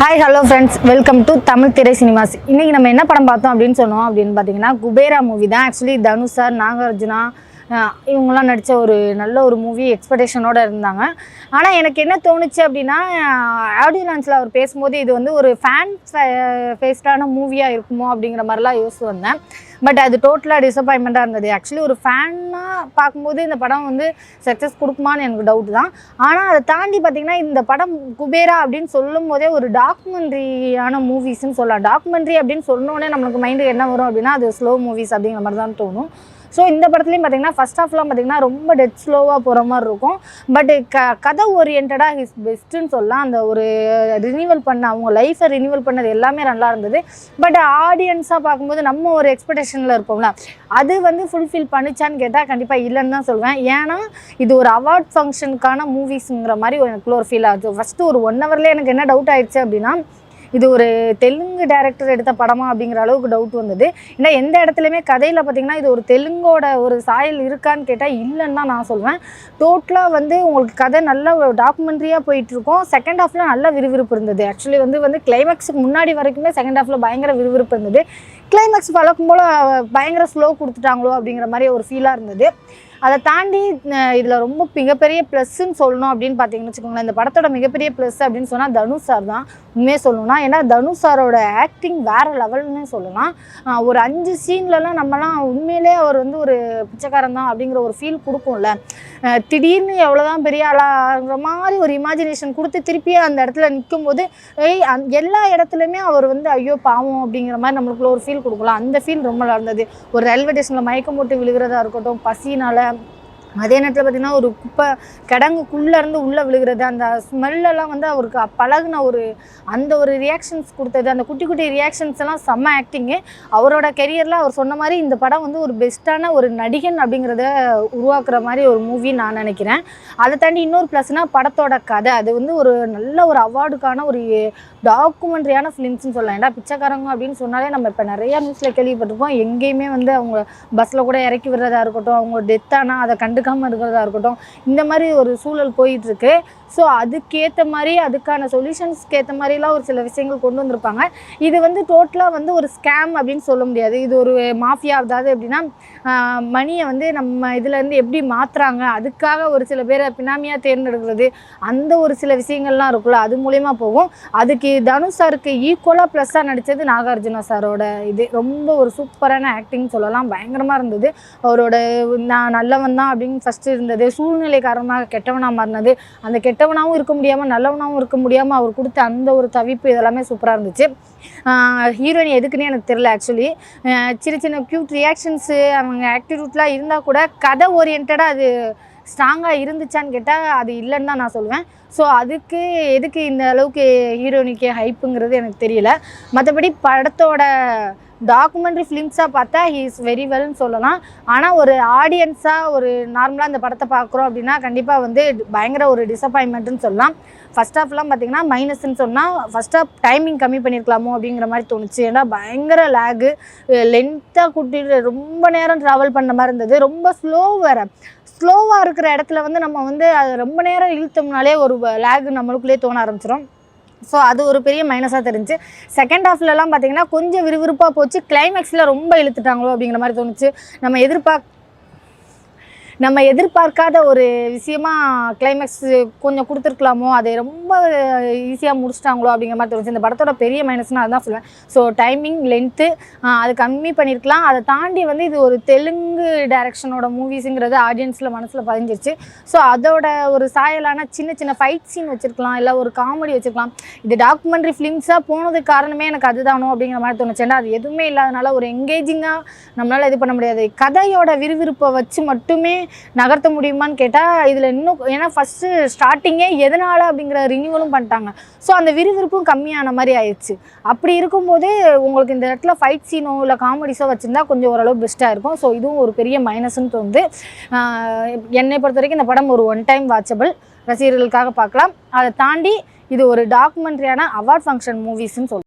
Hi hello friends welcome to Tamil திரை cinemas இன்றைக்கி நம்ம என்ன படம் பார்த்தோம் அப்படின்னு சொன்னோம் அப்படின்னு பார்த்தீங்கன்னா குபேரா மூவி தான். ஆக்சுவலி தனுஷ் சார் நாகார்ஜுனா அஹ் இவங்கெல்லாம் நடித்த ஒரு நல்ல ஒரு மூவி எக்ஸ்பெக்டேஷனோடு இருந்தாங்க. ஆனால் எனக்கு என்ன தோணுச்சு அப்படின்னா ஆடியோ லான்ச்சில் அவர் பேசும்போது இது வந்து ஒரு ஃபேன் ஃபேஸ்டான மூவியாக இருக்குமோ அப்படிங்கிற மாதிரிலாம் யோசிச்சு வந்தேன். பட் அது டோட்டலாக டிசப்பாயின்மெண்ட்டாக இருந்தது. ஆக்சுவலி ஒரு ஃபேனாக பார்க்கும்போது இந்த படம் வந்து சக்ஸஸ் கொடுக்குமான்னு எனக்கு டவுட் தான். ஆனால் அதை தாண்டி பார்த்தீங்கன்னா இந்த படம் குபேரா அப்படின்னு சொல்லும் போதே ஒரு டாக்குமெண்ட்ரியான மூவிஸ்ன்னு சொல்லலாம். டாக்குமெண்ட்ரி அப்படின்னு சொன்னோடனே நம்மளுக்கு மைண்டுக்கு என்ன வரும் அப்படின்னா அது ஸ்லோ மூவிஸ் அப்படிங்கிற மாதிரி தான் தோணும். ஸோ இந்த படத்துலையும் பார்த்தீங்கன்னா ஃபர்ஸ்ட் ஹாஃப்லாம் பார்த்தீங்கன்னா ரொம்ப டெட் ஸ்லோவாக போகிற மாதிரி இருக்கும். பட் க கதை ஓரியன்டாக ஹிஸ் பெஸ்ட்டுன்னு சொல்லலாம். அந்த ஒரு ரினிவல் பண்ண அவங்க லைஃப்பை ரினியூவல் பண்ணது எல்லாமே நல்லா இருந்தது. பட் ஆடியன்ஸாக பார்க்கும்போது நம்ம ஒரு எக்ஸ்பெக்டேஷனில் இருப்போம்ல. அது வந்து ஃபுல்ஃபில் பண்ணிச்சான்னு கேட்டால் கண்டிப்பாக இல்லைன்னு தான் சொல்வேன். ஏன்னா இது ஒரு அவார்ட் ஃபங்க்ஷனுக்கான மூவிஸுங்கிற மாதிரி எனக்குள்ள ஒரு ஃபீல் ஆகுது ஃபஸ்ட்டு ஒரு ஒன் ஹவர்லேயே எனக்கு என்ன டவுட் ஆயிடுச்சு அப்படின்னா இது ஒரு தெலுங்கு டேரக்டர் எடுத்த படமா அப்படிங்கிற அளவுக்கு டவுட் வந்தது. ஏன்னா எந்த இடத்துலையுமே கதையில் பார்த்தீங்கன்னா இது ஒரு தெலுங்கோட ஒரு சாயல் இருக்கான்னு கேட்டால் இல்லைன்னு தான் நான் சொல்வேன். டோட்டலாக வந்து உங்களுக்கு கதை நல்ல டாக்குமெண்ட்ரியாக போயிட்டுருக்கோம். செகண்ட் ஹாஃப்லாம் நல்ல விறுவிறுப்பு இருந்தது. ஆக்சுவலி வந்து வந்து கிளைமேக்ஸுக்கு முன்னாடி வரைக்குமே செகண்ட் ஹாஃபில் பயங்கர விறுவிறுப்பு இருந்தது. கிளைமேக்ஸ் பழக்கம் போல் பயங்கர ஸ்லோ கொடுத்துட்டாங்களோ அப்படிங்கிற மாதிரி ஒரு ஃபீலாக இருந்தது. அதை தாண்டி இதில் ரொம்ப மிகப்பெரிய ப்ளஸ்ன்னு சொல்லணும் அப்படின்னு பார்த்தீங்கன்னு வச்சுக்கோங்களேன். இந்த படத்தோட மிகப்பெரிய ப்ளஸ் அப்படின்னு சொன்னால் தனுஷ் சார் தான். உண்மையே சொல்லணும்னா ஏன்னா தனுஷ் சாரோட ஆக்டிங் வேறு லெவல்னு சொல்லலாம் ஒரு அஞ்சு சீன்லலாம் நம்மலாம் உண்மையிலே அவர் வந்து ஒரு பிச்சைக்காரன் தான் அப்படிங்கிற ஒரு ஃபீல் கொடுக்கும்ல. திடீர்னு எவ்வளோதான் பெரிய ஆளாகிற மாதிரி ஒரு இமேஜினேஷன் கொடுத்து திருப்பி அந்த இடத்துல நிற்கும் போது ஏய் அந் எல்லா இடத்துலையுமே அவர் வந்து ஐயோ பாவம் அப்படிங்கிற மாதிரி நம்மளுக்குள்ள ஒரு ஃபீல் கொடுக்கலாம். அந்த ஃபீல் ரொம்ப நடந்தது. ஒரு ரயில்வே ஸ்டேஷனில் மயக்கம் போட்டு விழுகிறதா இருக்கட்டும் பசினால் Muharrem அதே நேரத்தில் பார்த்திங்கன்னா ஒரு குப்பை கிடங்குக்குள்ளே இருந்து உள்ளே விழுகிறது அந்த ஸ்மெல்லெல்லாம் வந்து அவருக்கு பழகுன ஒரு அந்த ஒரு ரியாக்ஷன்ஸ் கொடுத்தது. அந்த குட்டி குட்டி ரியாக்ஷன்ஸ் எல்லாம் செம்ம ஆக்டிங்கு அவரோட கெரியரில் அவர் சொன்ன மாதிரி இந்த படம் வந்து ஒரு பெஸ்ட்டான ஒரு நடிகன் அப்படிங்கிறத உருவாக்குற மாதிரி ஒரு மூவி நான் நினைக்கிறேன். அதை தாண்டி இன்னொரு ப்ளஸ்னால் படத்தோட கதை. அது வந்து ஒரு நல்ல ஒரு அவார்டுக்கான ஒரு டாக்குமெண்ட்ரியான ஃபிலிம்ஸ்னு சொல்லலாம். ஏன்னா பிச்சைக்காரங்க அப்படின்னு சொன்னாலே நம்ம இப்போ நிறையா நியூஸில் கேள்விப்பட்டிருப்போம். எங்கேயுமே வந்து அவங்க பஸ்ஸில் கூட இறக்கி விடுறதா இருக்கட்டும் அவங்க டெத் அதை கண்டு கண்டுக்காமல் இருக்கிறதா இருக்கட்டும் இந்த மாதிரி ஒரு சூழல் போயிட்டுருக்கு. ஸோ அதுக்கேற்ற மாதிரி அதுக்கான சொல்யூஷன்ஸ்க்கு ஏற்ற மாதிரிலாம் ஒரு சில விஷயங்கள் கொண்டு வந்திருப்பாங்க. இது வந்து டோட்டலாக வந்து ஒரு ஸ்கேம் அப்படின்னு சொல்ல முடியாது. இது ஒரு மாஃபியா அதாவது எப்படின்னா மணியை வந்து நம்ம இதுலேருந்து எப்படி மாற்றுறாங்க அதுக்காக ஒரு சில பேரை பினாமியாக தேர்ந்தெடுக்கிறது அந்த ஒரு சில விஷயங்கள்லாம் இருக்குல்ல அது மூலயமா போகும். அதுக்கு தனுஷ் சாருக்கு ஈக்குவலாக ப்ளஸ்ஸாக நடித்தது நாகார்ஜுனா சாரோட இது. ரொம்ப ஒரு சூப்பரான ஆக்டிங் சொல்லலாம். பயங்கரமாக இருந்தது. அவரோட நான் நல்லவன் தான் அப்படின்னு ஃபஸ்ட்டு இருந்தது. சூழ்நிலை காரணமாக கெட்டவனாக மாறினது. அந்த கெட்டவனாகவும் இருக்க முடியாமல் நல்லவனாகவும் இருக்க முடியாமல் அவர் கொடுத்த அந்த ஒரு தவிப்பு இதெல்லாமே சூப்பராக இருந்துச்சு. ஹீரோயின் எதுக்குன்னே எனக்கு தெரில ஆக்சுவலி சின்ன சின்ன க்யூட் ரியாக்ஷன்ஸு அவங்க அவங்க ஆக்டிடியூட்லாம் இருந்தால் கூட கதை ஓரியன்டாக அது ஸ்ட்ராங்காக இருந்துச்சான்னு கேட்டால் அது இல்லைன்னு தான் நான் சொல்லுவேன். ஸோ அதுக்கு எதுக்கு இந்த அளவுக்கு ஹீரோனிக்கு ஹைப்புங்கிறது எனக்கு தெரியல. மற்றபடி படத்தோட டாக்குமெண்ட்ரி ஃபிலிம்ஸாக பார்த்தா ஹீ இஸ் வெரி வெல்னு சொல்லலாம். ஆனால் ஒரு ஆடியன்ஸாக ஒரு நார்மலாக இந்த படத்தை பார்க்குறோம் அப்படின்னா கண்டிப்பாக வந்து பயங்கர ஒரு டிசப்பாயின்மெண்ட்டுன்னு சொல்லலாம். ஃபஸ்ட் ஹாஃப்லாம் பார்த்தீங்கன்னா மைனஸ்ன்னு சொன்னால் ஃபஸ்ட் ஹாஃப் டைமிங் கம்மி பண்ணியிருக்கலாமோ அப்படிங்கிற மாதிரி தோணுச்சு. ஏன்னா பயங்கர லேகு லென்த்தாக கூட்டிட்டு ரொம்ப நேரம் ட்ராவல் பண்ண மாதிரி இருந்தது. ரொம்ப ஸ்லோ வேறு. ஸ்லோவாக இருக்கிற இடத்துல வந்து நம்ம வந்து அது ரொம்ப நேரம் இழுத்தோம்னாலே ஒரு லேகு நம்மளுக்குள்ளே தோண ஆரம்பிச்சிடும் ஸோ அது ஒரு பெரிய மைனஸாக தெரிஞ்சு. செகண்ட் ஹாஃப்லலாம் பார்த்தீங்கன்னா கொஞ்சம் விறுவிறுப்பாக போச்சு. கிளைமேக்ஸில் ரொம்ப இழுத்துட்டாங்களோ அப்படிங்கிற மாதிரி தோணுச்சு. நம்ம எதிர்பார்க்க நம்ம எதிர்பார்க்காத ஒரு விஷயமா கிளைமேக்ஸ் கொஞ்சம் கொடுத்துருக்கலாமோ? அதை ரொம்ப ஈஸியாக முடிச்சிட்டாங்களோ அப்படிங்கிற மாதிரி தோணுச்சு. இந்த படத்தோட பெரிய மைனஸ்னால் அதுதான் சொல்லுவேன். ஸோ டைமிங் லென்த்து அது கம்மி பண்ணியிருக்கலாம் அதை தாண்டி வந்து இது ஒரு தெலுங்கு டைரக்ஷனோட மூவிஸுங்கிறது ஆடியன்ஸில் மனசில் பதிஞ்சிருச்சு. ஸோ அதோட ஒரு சாயலான சின்ன சின்ன ஃபைட் சீன் வச்சுருக்கலாம். இல்லை ஒரு காமெடி வச்சுருக்கலாம். இது டாக்குமெண்ட்ரி ஃபிலிம்ஸாக போனதுக்கு காரணமே எனக்கு அதுதானோ அப்படிங்கிற மாதிரி தோணுச்சு. ஏன்னா அது எதுவுமே இல்லாதனால ஒரு எங்கேஜிங்காக நம்மளால் இது பண்ண முடியாது. கதையோட விறுவிறுப்பை வச்சு மட்டுமே நகர்த்த முடியுமான்னு கேட்டால் இதில் இன்னும் ஏன்னா ஃபஸ்ட்டு ஸ்டார்டிங்கே எதனால் அப்படிங்கிற ரினியூவலும் பண்ணிட்டாங்க. ஸோ அந்த விறுவிறுப்பும் கம்மியான மாதிரி ஆயிடுச்சு. அப்படி இருக்கும்போது உங்களுக்கு இந்த இடத்துல ஃபைட் சீனோ இல்லை காமெடிஸோ வச்சுருந்தா கொஞ்சம் ஓரளவு பெஸ்ட்டாக இருக்கும். ஸோ இதுவும் ஒரு பெரிய மைனஸ்ன்னு தோணுது. என்னை பொறுத்த வரைக்கும் இந்த படம் ஒரு ஒன் டைம் வாட்சபிள் ரசிகர்களுக்காக பார்க்கலாம். அதை தாண்டி இது ஒரு டாக்குமெண்ட்ரியான அவார்ட் ஃபங்க்ஷன் மூவிஸ்ன்னு சொல்லுவோம்